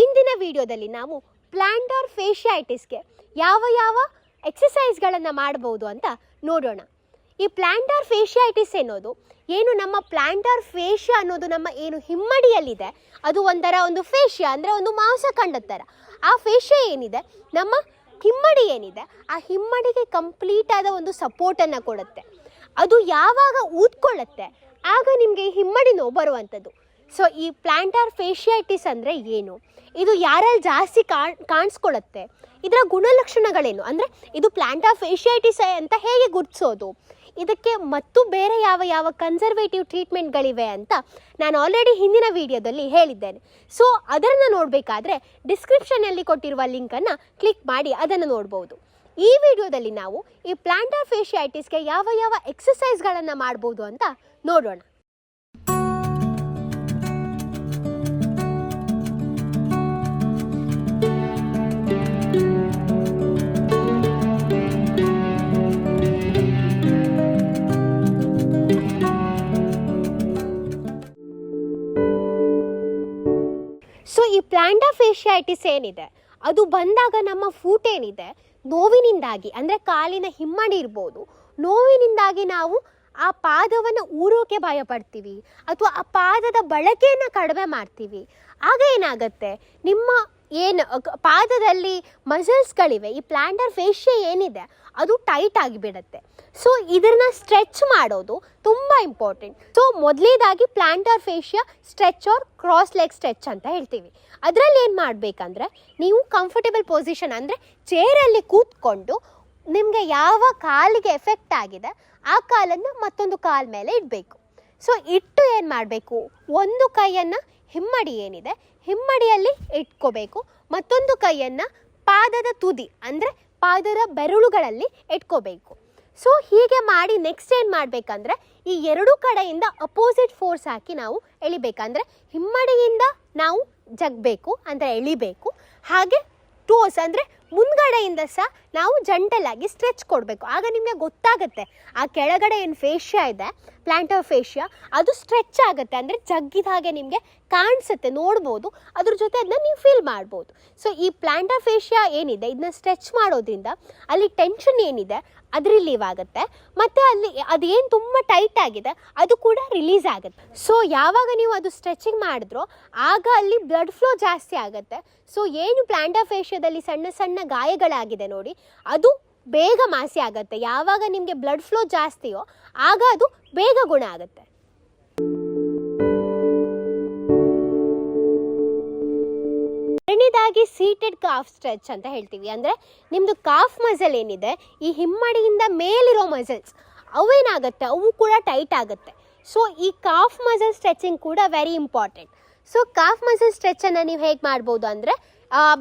ಇಂದಿನ ವಿಡಿಯೋದಲ್ಲಿ ನಾವು ಪ್ಲ್ಯಾಂಡಾರ್ ಫೇಶಿಯೈಟಿಸ್ಗೆ ಯಾವ ಯಾವ ಎಕ್ಸಸೈಸ್ಗಳನ್ನು ಮಾಡಬಹುದು ಅಂತ ನೋಡೋಣ. ಈ ಪ್ಲ್ಯಾಂಡಾರ್ ಫೇಶಿಯೈಟಿಸ್ ಅನ್ನೋದು ಏನು ನಮ್ಮ ಪ್ಲ್ಯಾಂಡಾರ್ ಫೇಶಿಯ ಅನ್ನೋದು ನಮ್ಮ ಏನು ಹಿಮ್ಮಡಿಯಲ್ಲಿದೆ, ಅದು ಒಂಥರ ಒಂದು ಫೇಶಿಯ ಅಂದರೆ ಒಂದು ಮಾಂಸ ಥರ. ಆ ಫೇಶಿಯ ಏನಿದೆ, ನಮ್ಮ ಹಿಮ್ಮಡಿ ಏನಿದೆ, ಆ ಹಿಮ್ಮಡಿಗೆ ಕಂಪ್ಲೀಟ್ ಆದ ಒಂದು ಸಪೋರ್ಟನ್ನು ಕೊಡುತ್ತೆ. ಅದು ಯಾವಾಗ ಊದ್ಕೊಳ್ಳುತ್ತೆ, ಆಗ ನಿಮಗೆ ಹಿಮ್ಮಡಿ ನೋವು ಬರುವಂಥದ್ದು. ಸೊ ಈ ಪ್ಲ್ಯಾಂಟಾರ್ ಫೇಶಿಯೈಟಿಸ್ ಅಂದರೆ ಏನು? ಇದು ಯಾರಲ್ಲಿ ಜಾಸ್ತಿ ಕಾಣ್, ಕಾಣಿಸ್ಕೊಳ್ಳುತ್ತೆ? ಇದರ ಗುಣಲಕ್ಷಣಗಳೇನು? ಅಂದರೆ ಇದು ಪ್ಲ್ಯಾಂಟಾರ್ ಫೇಶಿಯೈಟಿಸ್ ಅಂತ ಹೇಗೆ ಗುರುತಿಸೋದು? ಇದಕ್ಕೆ ಮತ್ತು ಬೇರೆ ಯಾವ ಯಾವ ಕನ್ಸರ್ವೇಟಿವ್ ಟ್ರೀಟ್ಮೆಂಟ್ಗಳಿವೆ ಅಂತ ನಾನು ಆಲ್ರೆಡಿ ಹಿಂದಿನ ವಿಡಿಯೋದಲ್ಲಿ ಹೇಳಿದ್ದೇನೆ. ಸೊ ಅದನ್ನು ನೋಡಬೇಕಾದ್ರೆ ಡಿಸ್ಕ್ರಿಪ್ಷನಲ್ಲಿ ಕೊಟ್ಟಿರುವ ಲಿಂಕನ್ನು ಕ್ಲಿಕ್ ಮಾಡಿ ಅದನ್ನು ನೋಡ್ಬೋದು. ಈ ವಿಡಿಯೋದಲ್ಲಿ ನಾವು ಈ ಪ್ಲ್ಯಾಂಟಾರ್ ಫೇಶಿಯೈಟಿಸ್ಗೆ ಯಾವ ಯಾವ ಎಕ್ಸಸೈಸ್ಗಳನ್ನು ಮಾಡ್ಬೋದು ಅಂತ ನೋಡೋಣ. ಸೊ ಈ ಪ್ಲ್ಯಾಂಡಾ ಫೇಶಿಯೈಟಿಸ್ ಏನಿದೆ? ಅದು ಬಂದಾಗ ನಮ್ಮ ಫೂಟ್ ಏನಿದೆ? ನೋವಿನಿಂದಾಗಿ, ಅಂದರೆ ಕಾಲಿನ ಹಿಮ್ಮಡಿ ಇರ್ಬೋದು. ನೋವಿನಿಂದಾಗಿ ನಾವು ಆ ಪಾದವನ್ನು ಊರೋಕೆ ಭಯಪಡ್ತೀವಿ. ಅಥವಾ ಆ ಪಾದದ ಬಳಕೆಯನ್ನು ಕಡಿಮೆ ಮಾಡ್ತೀವಿ. ಆಗ ಏನಾಗುತ್ತೆ? ನಿಮ್ಮ ಏನು ಪಾದದಲ್ಲಿ ಮಸಲ್ಸ್ಗಳಿವೆ ಈ ಪ್ಲ್ಯಾಂಡರ್ ಫೇಶಿಯ ಏನಿದೆ, ಅದು ಟೈಟ್ ಆಗಿಬಿಡುತ್ತೆ ಸೊ ಇದನ್ನ ಸ್ಟ್ರೆಚ್ ಮಾಡೋದು ತುಂಬ ಇಂಪಾರ್ಟೆಂಟ್ ಸೊ ಮೊದಲೇದಾಗಿ plantar fascia stretch or cross leg stretch ಅಂತ ಹೇಳ್ತೀವಿ. ಅದರಲ್ಲಿ ಏನು ಮಾಡಬೇಕಂದ್ರೆ, ನೀವು ಕಂಫರ್ಟೇಬಲ್ ಪೊಸಿಷನ್ ಅಂದರೆ ಚೇರಲ್ಲಿ ಕೂತ್ಕೊಂಡು ನಿಮಗೆ ಯಾವ ಕಾಲಿಗೆ ಎಫೆಕ್ಟ್ ಆಗಿದೆ, ಆ ಕಾಲನ್ನು ಮತ್ತೊಂದು ಕಾಲ ಮೇಲೆ ಇಡಬೇಕು. ಸೊ ಇಟ್ಟು ಏನು ಮಾಡಬೇಕು? ಒಂದು ಕೈಯನ್ನು ಹಿಮ್ಮಡಿ ಏನಿದೆ, ಹಿಮ್ಮಡಿಯಲ್ಲಿ ಇಟ್ಕೋಬೇಕು. ಮತ್ತೊಂದು ಕೈಯನ್ನು ಪಾದದ ತುದಿ, ಅಂದರೆ ಪಾದದ ಬೆರಳುಗಳಲ್ಲಿ ಇಟ್ಕೋಬೇಕು. ಸೊ ಹೀಗೆ ಮಾಡಿ ನೆಕ್ಸ್ಟ್ ಏನು ಮಾಡಬೇಕಂದ್ರೆ, ಈ ಎರಡು ಕಡೆಯಿಂದ ಅಪೋಸಿಟ್ ಫೋರ್ಸ್ ಹಾಕಿ ನಾವು ಎಳಿಬೇಕಂದ್ರೆ, ಹಿಮ್ಮಡಿಯಿಂದ ನಾವು ಜಗ್ಬೇಕು, ಅಂದರೆ ಎಳಿಬೇಕು. ಹಾಗೆ ಟೋಸ್ ಅಂದರೆ ಮುಂದ್ಗಡೆಯಿಂದ ಸಹ ನಾವು ಜಂಟಲಾಗಿ ಸ್ಟ್ರೆಚ್ ಕೊಡಬೇಕು. ಆಗ ನಿಮಗೆ ಗೊತ್ತಾಗುತ್ತೆ, ಆ ಕೆಳಗಡೆ ಏನು ಫೇಶಿಯಾ ಇದೆ ಪ್ಲ್ಯಾಂಟರ್ ಫೇಶಿಯಾ ಅದು ಸ್ಟ್ರೆಚ್ ಆಗುತ್ತೆ. ಅಂದರೆ ಜಗ್ಗಿದ ಹಾಗೆ ನಿಮಗೆ ಕಾಣಿಸುತ್ತೆ, ನೋಡ್ಬೋದು. ಅದ್ರ ಜೊತೆ ಅದನ್ನ ನೀವು ಫೀಲ್ ಮಾಡ್ಬೋದು. ಸೊ ಈ ಪ್ಲ್ಯಾಂಟರ್ ಫೇಶಿಯಾ ಏನಿದೆ, ಇದನ್ನ ಸ್ಟ್ರೆಚ್ ಮಾಡೋದ್ರಿಂದ ಅಲ್ಲಿ ಟೆನ್ಷನ್ ಏನಿದೆ, ಅದು ರಿಲೀವ್ ಆಗುತ್ತೆ. ಮತ್ತು ಅಲ್ಲಿ ಅದೇನು ತುಂಬ ಟೈಟ್ ಆಗಿದೆ, ಅದು ಕೂಡ ರಿಲೀಸ್ ಆಗುತ್ತೆ. ಸೊ ಯಾವಾಗ ನೀವು ಅದು ಸ್ಟ್ರೆಚಿಂಗ್ ಮಾಡಿದ್ರೋ, ಆಗ ಅಲ್ಲಿ ಬ್ಲಡ್ ಫ್ಲೋ ಜಾಸ್ತಿ ಆಗುತ್ತೆ. ಸೊ ಏನು ಪ್ಲ್ಯಾಂಟರ್ ಫೇಶಿಯಾದಲ್ಲಿ ಸಣ್ಣ ಸಣ್ಣ ಗಾಯಗಳಾಗಿದೆ ನೋಡಿ, ಅದು ಬೇಗ ಮಾಸಿ ಆಗುತ್ತೆ. ಯಾವಾಗ ನಿಮಗೆ ಬ್ಲಡ್ ಫ್ಲೋ ಜಾಸ್ತಿಯೋ ಆಗ ಅದು ಬೇಗ ಗುಣ ಆಗುತ್ತೆ. ಎರಡನೇದಾಗಿ ಸೀಟೆಡ್ ಕಾಫ್ ಸ್ಟ್ರೆಚ್ ಅಂತ ಹೇಳ್ತೀವಿ. ಅಂದರೆ ನಿಮ್ಮದು ಕಾಫ್ ಮಸಲ್ ಏನಿದೆ, ಈ ಹಿಮ್ಮಡಿಯಿಂದ ಮೇಲಿರೋ ಮಸಲ್ಸ್ ಅವೇನಾಗುತ್ತೆ? ಅವು ಕೂಡ ಟೈಟ್ ಆಗುತ್ತೆ. ಸೊ ಈ ಕಾಫ್ ಮಸಲ್ ಸ್ಟ್ರೆಚಿಂಗ್ ಕೂಡ very important so calf muscle ಸ್ಟ್ರೆಚನ್ನು ನೀವು ಹೇಗೆ ಮಾಡ್ಬೋದು ಅಂದರೆ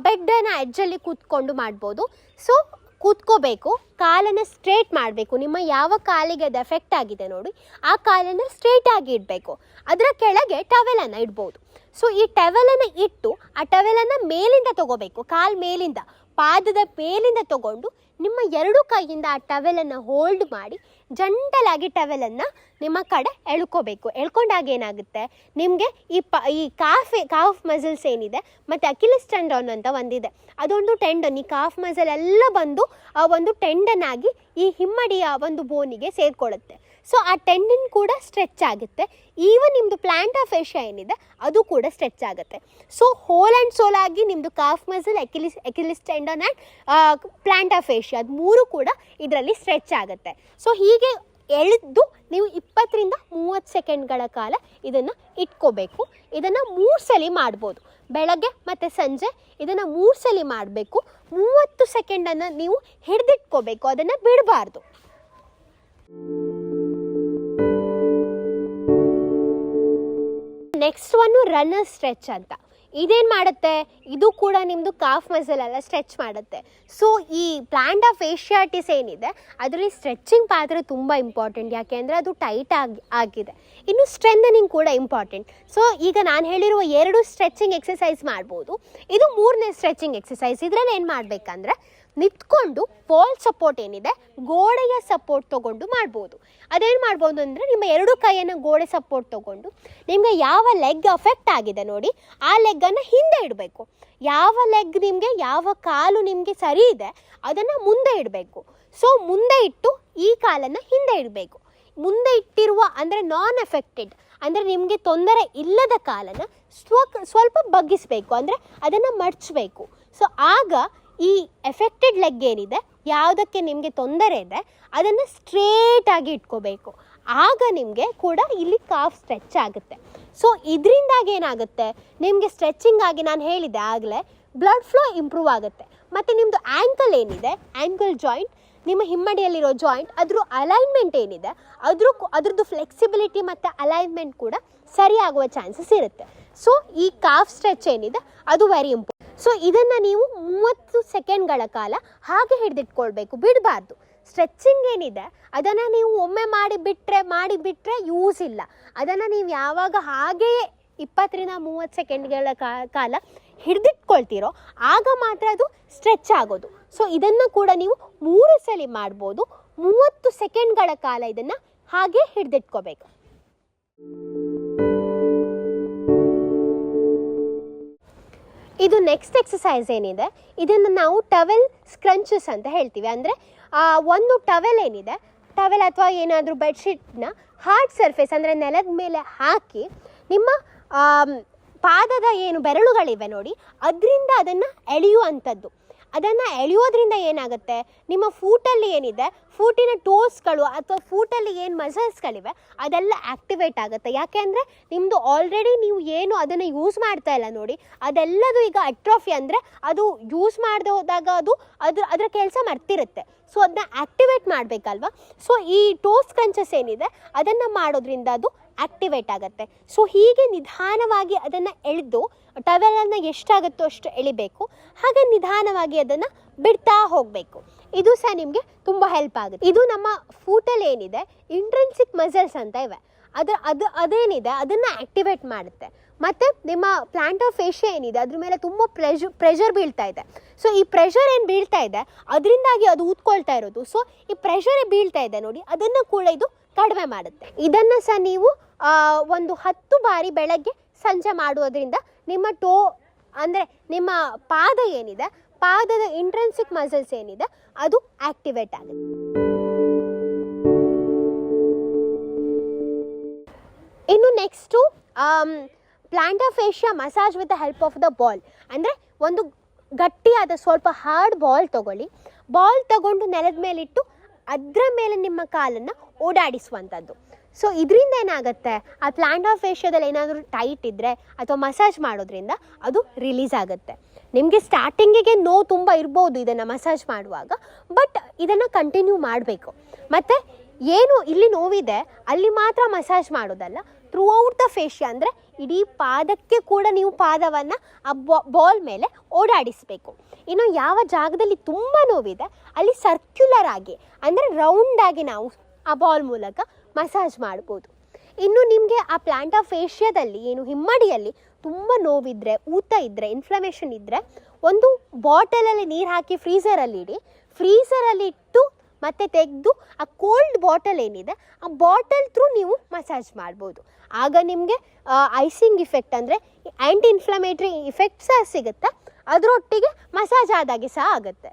ಬೆಡ್ಡನ್ನು ಎಜ್ಜಲ್ಲಿ ಕೂತ್ಕೊಂಡು ಮಾಡ್ಬೋದು. ಸೊ ಕೂತ್ಕೋಬೇಕು, ಕಾಲನ್ನು ಸ್ಟ್ರೇಟ್ ಮಾಡಬೇಕು. ನಿಮ್ಮ ಯಾವ ಕಾಲಿಗೆ ಅದು ಎಫೆಕ್ಟ್ ಆಗಿದೆ ನೋಡಿ, ಆ ಕಾಲನ್ನು ಸ್ಟ್ರೇಟ್ ಆಗಿ ಇಡಬೇಕು. ಅದರ ಕೆಳಗೆ ಟವೆಲನ್ನು ಇಡ್ಬೋದು. ಸೊ ಈ ಟವೆಲನ್ನು ಇಟ್ಟು, ಆ ಟವೆಲನ್ನು ಮೇಲಿಂದ ತಗೋಬೇಕು. ಕಾಲು ಮೇಲಿಂದ, ಪಾದದ ಮೇಲಿಂದ ತಗೊಂಡು ನಿಮ್ಮ ಎರಡು ಕೈಯಿಂದ ಆ ಟವೆಲನ್ನು ಹೋಲ್ಡ್ ಮಾಡಿ, ಜಂಟಲಾಗಿ ಟವೆಲನ್ನು ನಿಮ್ಮ ಕಡೆ ಎಳ್ಕೋಬೇಕು. ಎಳ್ಕೊಂಡಾಗ ಏನಾಗುತ್ತೆ? ನಿಮಗೆ ಈ ಪ, ಈ ಕಾಫ್ ಕಾಫ್ ಮಸಲ್ಸ್ ಏನಿದೆ, ಮತ್ತು ಅಕಿಲಿಸ್ ಟೆಂಡನ್ ಅಂತ ಒಂದಿದೆ. ಅದೊಂದು ಟೆಂಡನ್ ಈ ಕಾಫ್ ಮಸಲ್ ಎಲ್ಲ ಬಂದು ಆ ಒಂದು ಟೆಂಡನ್ ಆಗಿ ಈ ಹಿಮ್ಮಡಿಯ ಒಂದು ಬೋನಿಗೆ ಸೇರಿಕೊಳ್ಳುತ್ತೆ. ಸೊ ಆ ಟೆಂಡನ್ ಕೂಡ ಸ್ಟ್ರೆಚ್ ಆಗುತ್ತೆ. ಈವನ್ ನಿಮ್ಮದು ಪ್ಲ್ಯಾಂಟ್ ಆಫ್ ಏಷ್ಯಾ ಏನಿದೆ, ಅದು ಕೂಡ ಸ್ಟ್ರೆಚ್ ಆಗುತ್ತೆ. ಸೊ ಹೋಲ್ ಆ್ಯಂಡ್ ಸೋಲ್ ಆಗಿ ನಿಮ್ಮದು calf muscle Achilles Achilles tendon and plantar fascia ಅದು ಮೂರು ಕೂಡ ಇದರಲ್ಲಿ ಸ್ಟ್ರೆಚ್ ಆಗುತ್ತೆ. ಸೊ ಹೀಗೆ ಎಳೆದು ನೀವು ಇಪ್ಪತ್ತರಿಂದ ಮೂವತ್ತು ಸೆಕೆಂಡ್ಗಳ ಕಾಲ ಇದನ್ನು ಇಟ್ಕೋಬೇಕು. ಇದನ್ನು ಮೂರು ಸಲ ಮಾಡ್ಬೋದು. ಬೆಳಗ್ಗೆ ಮತ್ತು ಸಂಜೆ ಇದನ್ನು ಮೂರು ಸಲ ಮಾಡಬೇಕು. ಮೂವತ್ತು ಸೆಕೆಂಡನ್ನು ನೀವು ಹಿಡಿದಿಟ್ಕೋಬೇಕು, ಅದನ್ನು ಬಿಡಬಾರ್ದು. ನೆಕ್ಸ್ಟ್ ಒನ್ನು ರನ್ನರ್ ಸ್ಟ್ರೆಚ್ ಅಂತ. ಇದೇನು ಮಾಡುತ್ತೆ? ಇದು ಕೂಡ ನಿಮ್ಮದು ಕಾಫ್ ಮಸಲ್ ಎಲ್ಲ ಸ್ಟ್ರೆಚ್ ಮಾಡುತ್ತೆ. ಸೊ ಈ ಪ್ಲ್ಯಾಂಡ್ ಆಫ್ ಏಷಿಯಾಟಿಸ್ ಏನಿದೆ, ಅದರಲ್ಲಿ ಸ್ಟ್ರೆಚಿಂಗ್ ಪಾತ್ರ ತುಂಬ ಇಂಪಾರ್ಟೆಂಟ್ ಯಾಕೆಂದರೆ ಅದು ಟೈಟ್ ಆಗಿ, ಆಗಿದೆ. ಇನ್ನು ಸ್ಟ್ರೆಂದನಿಂಗ್ ಕೂಡ ಇಂಪಾರ್ಟೆಂಟ್ ಸೊ ಈಗ ನಾನು ಹೇಳಿರುವ ಎರಡು ಸ್ಟ್ರೆಚಿಂಗ್ ಎಕ್ಸಸೈಸ್ ಮಾಡ್ಬೋದು. ಇದು ಮೂರನೇ ಸ್ಟ್ರೆಚಿಂಗ್ ಎಕ್ಸಸೈಸ್ ಇದರಲ್ಲಿ ಏನು ಮಾಡಬೇಕಂದ್ರೆ ನಿಂತ್ಕೊಂಡು ವಾಲ್ ಸಪೋರ್ಟ್ ಏನಿದೆ, ಗೋಡೆಯ ಸಪೋರ್ಟ್ ತಗೊಂಡು ಮಾಡ್ಬೋದು. ಅದೇನು ಮಾಡ್ಬೋದು ಅಂದರೆ ನಿಮ್ಮ ಎರಡು ಕೈಯನ್ನು ಗೋಡೆ ಸಪೋರ್ಟ್ ತಗೊಂಡು ನಿಮಗೆ ಯಾವ ಲೆಗ್ ಅಫೆಕ್ಟ್ ಆಗಿದೆ ನೋಡಿ, ಆ ಲೆಗ್ಗನ್ನು ಹಿಂದೆ ಇಡಬೇಕು. ಯಾವ ಲೆಗ್ ನಿಮಗೆ, ಯಾವ ಕಾಲು ನಿಮಗೆ ಸರಿ ಇದೆ, ಅದನ್ನು ಮುಂದೆ ಇಡಬೇಕು. ಸೊ ಮುಂದೆ ಇಟ್ಟು ಈ ಕಾಲನ್ನು ಹಿಂದೆ ಇಡಬೇಕು. ಮುಂದೆ ಇಟ್ಟಿರುವ ಅಂದರೆ ನಾನ್ ಎಫೆಕ್ಟೆಡ್ ಅಂದರೆ ನಿಮಗೆ ತೊಂದರೆ ಇಲ್ಲದ ಕಾಲನ್ನು ಸ್ವ ಸ್ವಲ್ಪ ಬಗ್ಗಿಸಬೇಕು, ಅಂದರೆ ಅದನ್ನು ಮಡಚಬೇಕು ಸೊ ಆಗ ಈ ಎಫೆಕ್ಟೆಡ್ ಲೆಗ್ ಏನಿದೆ, ಯಾವುದಕ್ಕೆ ನಿಮಗೆ ತೊಂದರೆ ಇದೆ, ಅದನ್ನು ಸ್ಟ್ರೇಟಾಗಿ ಇಟ್ಕೋಬೇಕು. ಆಗ ನಿಮಗೆ ಕೂಡ ಇಲ್ಲಿ ಕಾಫ್ ಸ್ಟ್ರೆಚ್ ಆಗುತ್ತೆ. ಸೊ ಇದರಿಂದಾಗಿ ಏನಾಗುತ್ತೆ? ನಿಮಗೆ ಸ್ಟ್ರೆಚಿಂಗ್ ಆಗಿ ನಾನು ಹೇಳಿದೆ ಆಗಲೇ ಬ್ಲಡ್ ಫ್ಲೋ ಇಂಪ್ರೂವ್ ಆಗುತ್ತೆ. ಮತ್ತು ನಿಮ್ಮದು ಆ್ಯಂಕಲ್ ಏನಿದೆ? ಆ್ಯಂಕಲ್ ಜಾಯಿಂಟ್ ನಿಮ್ಮ ಹಿಮ್ಮಡಿಯಲ್ಲಿರೋ ಜಾಯಿಂಟ್ ಅದ್ರ ಅಲೈನ್ಮೆಂಟ್ ಏನಿದೆ? ಅದ್ರ ಅದ್ರದ್ದು ಫ್ಲೆಕ್ಸಿಬಿಲಿಟಿ ಮತ್ತು ಅಲೈನ್ಮೆಂಟ್ ಕೂಡ ಸರಿಯಾಗುವ ಚಾನ್ಸಸ್ ಇರುತ್ತೆ. ಸೊ ಈ ಕಾಫ್ ಸ್ಟ್ರೆಚ್ ಏನಿದೆ, ಅದು ವೆರಿ ಇಂಪಾರ್ಟೆಂಟ್ ಸೊ ಇದನ್ನು ನೀವು ಮೂವತ್ತು ಸೆಕೆಂಡ್ಗಳ ಕಾಲ ಹಾಗೆ ಹಿಡಿದಿಟ್ಕೊಳ್ಬೇಕು, ಬಿಡಬಾರ್ದು. ಸ್ಟ್ರೆಚಿಂಗ್ ಏನಿದೆ, ಅದನ್ನು ನೀವು ಒಮ್ಮೆ ಮಾಡಿ ಬಿಟ್ಟರೆ ಮಾಡಿ ಬಿಟ್ಟರೆ ಯೂಸ್ ಇಲ್ಲ. ಅದನ್ನು ನೀವು ಯಾವಾಗ ಹಾಗೆಯೇ ಇಪ್ಪತ್ತರಿಂದ ಮೂವತ್ತು ಸೆಕೆಂಡ್ಗಳ ಕಾಲ ಹಿಡಿದಿಟ್ಕೊಳ್ತೀರೋ, ಆಗ ಮಾತ್ರ ಅದು ಸ್ಟ್ರೆಚ್ ಆಗೋದು. ಸೊ ಇದನ್ನು ಕೂಡ ನೀವು ಮೂರು ಸಲ ಮಾಡ್ಬೋದು, ಮೂವತ್ತು ಸೆಕೆಂಡ್ಗಳ ಕಾಲ ಇದನ್ನು ಹಾಗೆ ಹಿಡಿದಿಟ್ಕೋಬೇಕು. ಇದು ನೆಕ್ಸ್ಟ್ ಎಕ್ಸಸೈಸ್ ಏನಿದೆ? ಇದನ್ನು ನಾವು ಟವೆಲ್ ಸ್ಕ್ರಂಚಸ್ ಅಂತ ಹೇಳ್ತೀವಿ. ಅಂದರೆ ಒಂದು ಟವೆಲ್ ಏನಿದೆ? ಟವೆಲ್ ಅಥವಾ ಏನಾದರೂ ಬೆಡ್ಶೀಟ್ನ ಹಾರ್ಡ್ ಸರ್ಫೇಸ್ ಅಂದರೆ ನೆಲದ ಮೇಲೆ ಹಾಕಿ, ನಿಮ್ಮ ಪಾದದ ಏನು ಬೆರಳುಗಳಿವೆ ನೋಡಿ, ಅದರಿಂದ ಅದನ್ನು ಎಳೆಯುವಂಥದ್ದು. ಅದನ್ನು ಎಳೆಯೋದ್ರಿಂದ ಏನಾಗುತ್ತೆ? ನಿಮ್ಮ ಫೂಟಲ್ಲಿ ಏನಿದೆ? ಫೂಟಿನ ಟೋಸ್ಗಳು ಅಥವಾ ಫೂಟಲ್ಲಿ ಏನು ಮಸಲ್ಸ್ಗಳಿವೆ, ಅದೆಲ್ಲ ಆ್ಯಕ್ಟಿವೇಟ್ ಆಗುತ್ತೆ. ಯಾಕೆ ಅಂದರೆ ನಿಮ್ಮದು ಆಲ್ರೆಡಿ ನೀವು ಏನು ಅದನ್ನು ಯೂಸ್ ಮಾಡ್ತಾ ಇಲ್ಲ ನೋಡಿ, ಅದೆಲ್ಲದು ಈಗ ಅಟ್ರೋಫಿ ಅಂದರೆ ಅದು ಯೂಸ್ ಮಾಡದೆ ಹೋದಾಗ ಅದು ಅದ್ರ, ಅದರ ಕೆಲಸ ಮರ್ತಿರುತ್ತೆ. ಸೊ ಅದನ್ನ ಆ್ಯಕ್ಟಿವೇಟ್ ಮಾಡಬೇಕಲ್ವಾ? ಸೊ ಈ ಟೋಸ್ ಕಂಚಸ್ ಏನಿದೆ, ಅದನ್ನು ಮಾಡೋದ್ರಿಂದ ಅದು ಆ್ಯಕ್ಟಿವೇಟ್ ಆಗುತ್ತೆ. ಸೊ ಹೀಗೆ ನಿಧಾನವಾಗಿ ಅದನ್ನು ಎಳೆದು ಟವೆಲನ್ನು ಎಷ್ಟಾಗುತ್ತೋ ಅಷ್ಟು ಎಳಿಬೇಕು. ಹಾಗೆ ನಿಧಾನವಾಗಿ ಅದನ್ನು ಬಿಡ್ತಾ ಹೋಗಬೇಕು. ಇದು ಸಹ ನಿಮಗೆ ತುಂಬ ಹೆಲ್ಪ್ ಆಗುತ್ತೆ. ಇದು ನಮ್ಮ ಫೂಟಲ್ಲಿ ಏನಿದೆ? ಇಂಟ್ರೆನ್ಸಿಕ್ ಮಸಲ್ಸ್ ಅಂತ ಇವೆ. ಅದು ಅದು, ಅದೇನಿದೆ? ಅದನ್ನು ಆ್ಯಕ್ಟಿವೇಟ್ ಮಾಡುತ್ತೆ. ಮತ್ತು ನಿಮ್ಮ ಪ್ಲಾಂಟ್ ಆಫ್ ಏಷ್ಯಾ ಏನಿದೆ? ಅದ್ರ ಮೇಲೆ ತುಂಬ ಪ್ರೆಷರ್ ಪ್ರೆಷರ್ ಬೀಳ್ತಾ ಇದೆ. ಸೊ ಈ ಪ್ರೆಷರ್ ಏನು ಬೀಳ್ತಾ ಇದೆ? ಅದರಿಂದಾಗಿ ಅದು ಊದ್ಕೊಳ್ತಾ ಇರೋದು. ಸೊ ಈ ಪ್ರೆಷರ್ ಬೀಳ್ತಾ ಇದೆ ನೋಡಿ. ಅದನ್ನು ಕೂಡ ಇದು ಕಡಿಮೆ ಮಾಡುತ್ತೆ. ಇದನ್ನು ಸಹ ನೀವು ಒಂದು ಹತ್ತು ಬಾರಿ ಬೆಳಗ್ಗೆ ಸಂಜೆ ಮಾಡುವುದರಿಂದ ನಿಮ್ಮ ಟೋ, ಅಂದರೆ ನಿಮ್ಮ ಪಾದ ಏನಿದೆ, ಪಾದದ ಇಂಟ್ರೆನ್ಸಿಕ್ ಮಸಲ್ಸ್ ಏನಿದೆ, ಅದು ಆಕ್ಟಿವೇಟ್ ಆಗುತ್ತೆ. ಇನ್ನು next fascia massage with the help of the ball ಅಂದರೆ ಒಂದು ಗಟ್ಟಿಯಾದ ಸ್ವಲ್ಪ ಹಾರ್ಡ್ ಬಾಲ್ ತಗೊಳ್ಳಿ. ಬಾಲ್ ತಗೊಂಡು ನೆಲದ ಮೇಲಿಟ್ಟು ಅದರ ಮೇಲೆ ನಿಮ್ಮ ಕಾಲನ್ನು ಓಡಾಡಿಸುವಂಥದ್ದು. ಸೊ ಇದರಿಂದ ಏನಾಗುತ್ತೆ? ಆ ಪ್ಲಾಂಟ್ ಆಫ್ ಏಷ್ಯಾದಲ್ಲಿ ಏನಾದರೂ ಟೈಟ್ ಇದ್ದರೆ ಅಥವಾ ಮಸಾಜ್ ಮಾಡೋದ್ರಿಂದ ಅದು ರಿಲೀಸ್ ಆಗುತ್ತೆ. ನಿಮಗೆ ಸ್ಟಾರ್ಟಿಂಗಿಗೆ ನೋವು ತುಂಬ ಇರ್ಬೋದು ಇದನ್ನು ಮಸಾಜ್ ಮಾಡುವಾಗ ಬಟ್ ಇದನ್ನು ಕಂಟಿನ್ಯೂ ಮಾಡಬೇಕು. ಮತ್ತು ಏನು ಇಲ್ಲಿ ನೋವಿದೆ, ಅಲ್ಲಿ ಮಾತ್ರ ಮಸಾಜ್ ಮಾಡೋದಲ್ಲ ಥ್ರೂ ಔಟ್ ದ ಫೇಶಿಯಾ ಅಂದರೆ ಇಡೀ ಪಾದಕ್ಕೆ ಕೂಡ ನೀವು ಪಾದವನ್ನು ಆ ಬಾಲ್ ಮೇಲೆ ಓಡಾಡಿಸಬೇಕು. ಇನ್ನು ಯಾವ ಜಾಗದಲ್ಲಿ ತುಂಬ ನೋವಿದೆ, ಅಲ್ಲಿ ಸರ್ಕ್ಯುಲರ್ ಆಗಿ, ಅಂದರೆ ರೌಂಡಾಗಿ ನಾವು ಆ ಬಾಲ್ ಮೂಲಕ ಮಸಾಜ್ ಮಾಡ್ಬೋದು. ಇನ್ನು ನಿಮಗೆ ಆ ಪ್ಲಾಂಟ್ ಆಫ್ ಏಷ್ಯಾದಲ್ಲಿ ಏನು ಹಿಮ್ಮಡಿಯಲ್ಲಿ ತುಂಬ ನೋವಿದ್ರೆ, ಊತ ಇದ್ದರೆ ಇನ್ಫ್ಲಮೇಷನ್ ಇದ್ದರೆ ಒಂದು ಬಾಟಲಲ್ಲಿ ನೀರು ಹಾಕಿ ಫ್ರೀಝರಲ್ಲಿ ಇಡಿ. ಫ್ರೀಝರಲ್ಲಿ ಇಟ್ಟು ಮತ್ತೆ ತೆಗೆದು ಆ ಕೋಲ್ಡ್ ಬಾಟಲ್ ಏನಿದೆ, ಆ ಬಾಟಲ್ ಥ್ರೂ ನೀವು ಮಸಾಜ್ ಮಾಡ್ಬೋದು. ಆಗ ನಿಮಗೆ ಐಸಿಂಗ್ ಇಫೆಕ್ಟ್ ಅಂದರೆ ಆ್ಯಂಟಿ ಇನ್ಫ್ಲಮೇಟ್ರಿ ಇಫೆಕ್ಟ್ ಸಹ ಸಿಗುತ್ತೆ? ಅದರೊಟ್ಟಿಗೆ ಮಸಾಜ್ ಆದಾಗೆ ಸಹ ಆಗುತ್ತೆ.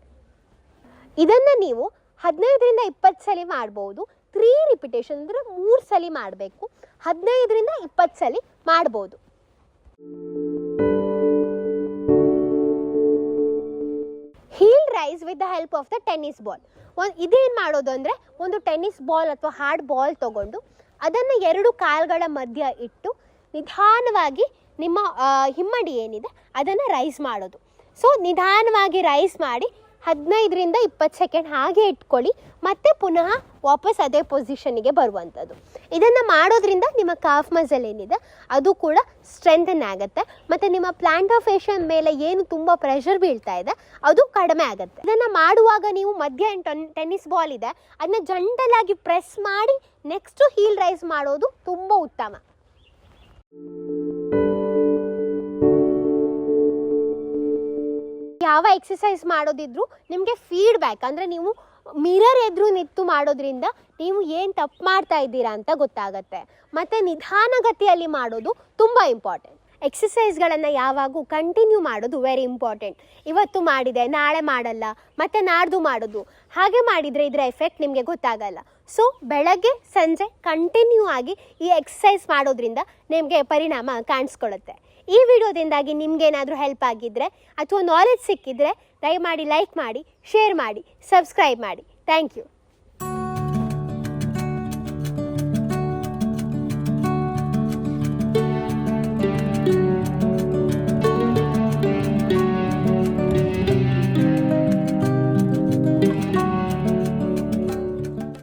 ಇದನ್ನು ನೀವು ಹದಿನೈದರಿಂದ ಇಪ್ಪತ್ತು ಸಲ ಮಾಡ್ಬೋದು. ತ್ರೀ ರಿಪಿಟೇಷನ್ ಅಂದರೆ ಮೂರು ಸಲ ಮಾಡಬೇಕು. ಹದಿನೈದರಿಂದ ಇಪ್ಪತ್ತು ಸಲ ಮಾಡ್ಬೋದು. Heel raise with the help of the tennis ball ಒಂದು ಇದೇನು ಮಾಡೋದು ಅಂದರೆ ಒಂದು ಟೆನ್ನಿಸ್ ಬಾಲ್ ಅಥವಾ ಹಾರ್ಡ್ ಬಾಲ್ ತಗೊಂಡು ಅದನ್ನು ಎರಡು ಕಾಲ್ಗಳ ಮಧ್ಯ ಇಟ್ಟು ನಿಧಾನವಾಗಿ ನಿಮ್ಮ ಹಿಮ್ಮಡಿ ಏನಿದೆ ಅದನ್ನು ರೈಸ್ ಮಾಡೋದು. ಸೊ ನಿಧಾನವಾಗಿ ರೈಸ್ ಮಾಡಿ ಹದಿನೈದರಿಂದ ಇಪ್ಪತ್ತು ಸೆಕೆಂಡ್ ಹಾಗೆ ಇಟ್ಕೊಳ್ಳಿ, ಮತ್ತೆ ಪುನಃ ವಾಪಸ್ ಅದೇ ಪೊಸಿಷನ್ನಿಗೆ ಬರುವಂಥದ್ದು. ಇದನ್ನು ಮಾಡೋದ್ರಿಂದ ನಿಮ್ಮ ಕಾಫ್ ಮಸಲ್ ಏನಿದೆ, ಅದು ಕೂಡ ಸ್ಟ್ರೆಂಥನ್ ಆಗುತ್ತೆ. ಮತ್ತು ನಿಮ್ಮ ಏಷನ್ ಮೇಲೆ ಏನು ತುಂಬ ಪ್ರೆಷರ್ ಬೀಳ್ತಾ ಇದೆ, ಅದು ಕಡಿಮೆ ಆಗುತ್ತೆ. ಇದನ್ನು ಮಾಡುವಾಗ ನೀವು ಮಧ್ಯ ಟನ್ ಟೆನ್ನಿಸ್ ಬಾಲ್ ಇದೆ ಅದನ್ನ ಜಂಟಲಾಗಿ ಪ್ರೆಸ್ ಮಾಡಿ ನೆಕ್ಸ್ಟು ಹೀಲ್ ರೈಸ್ ಮಾಡೋದು ತುಂಬ ಉತ್ತಮ. ಯಾವ ಎಕ್ಸಸೈಸ್ ಮಾಡೋದಿದ್ರು ನಿಮಗೆ ಫೀಡ್ಬ್ಯಾಕ್ ಅಂದರೆ ನೀವು ಮಿರರ್ ಎದುರು ನಿಂತು ಮಾಡೋದ್ರಿಂದ ನೀವು ಏನು ತಪ್ಪು ಮಾಡ್ತಾ ಇದ್ದೀರಾ ಅಂತ ಗೊತ್ತಾಗತ್ತೆ. ಮತ್ತು ನಿಧಾನಗತಿಯಲ್ಲಿ ಮಾಡೋದು ತುಂಬ ಇಂಪಾರ್ಟೆಂಟ್ ಎಕ್ಸಸೈಸ್ಗಳನ್ನು ಯಾವಾಗೂ ಕಂಟಿನ್ಯೂ ಮಾಡೋದು ವೆರಿ ಇಂಪಾರ್ಟೆಂಟ್ ಇವತ್ತು ಮಾಡಿದೆ, ನಾಳೆ ಮಾಡಲ್ಲ, ಮತ್ತು ನಾಡ್ದು ಮಾಡೋದು. ಹಾಗೆ ಮಾಡಿದರೆ ಇದರ ಎಫೆಕ್ಟ್ ನಿಮಗೆ ಗೊತ್ತಾಗಲ್ಲ. ಸೊ ಬೆಳಗ್ಗೆ, ಸಂಜೆ ಕಂಟಿನ್ಯೂ ಆಗಿ ಈ ಎಕ್ಸಸೈಸ್ ಮಾಡೋದ್ರಿಂದ ನಿಮಗೆ ಪರಿಣಾಮ ಕಾಣಿಸ್ಕೊಳ್ಳುತ್ತೆ ಈ ವಿಡಿಯೋದಿಂದಾಗಿ ನಿಮ್ಗೇನಾದರೂ ಹೆಲ್ಪ್ ಆಗಿದ್ದರೆ ಅಥವಾ ನಾಲೆಜ್ ಸಿಕ್ಕಿದ್ರೆ ದಯಮಾಡಿ ಲೈಕ್ ಮಾಡಿ ಶೇರ್ ಮಾಡಿ ಸಬ್ಸ್ಕ್ರೈಬ್ ಮಾಡಿ. Thank you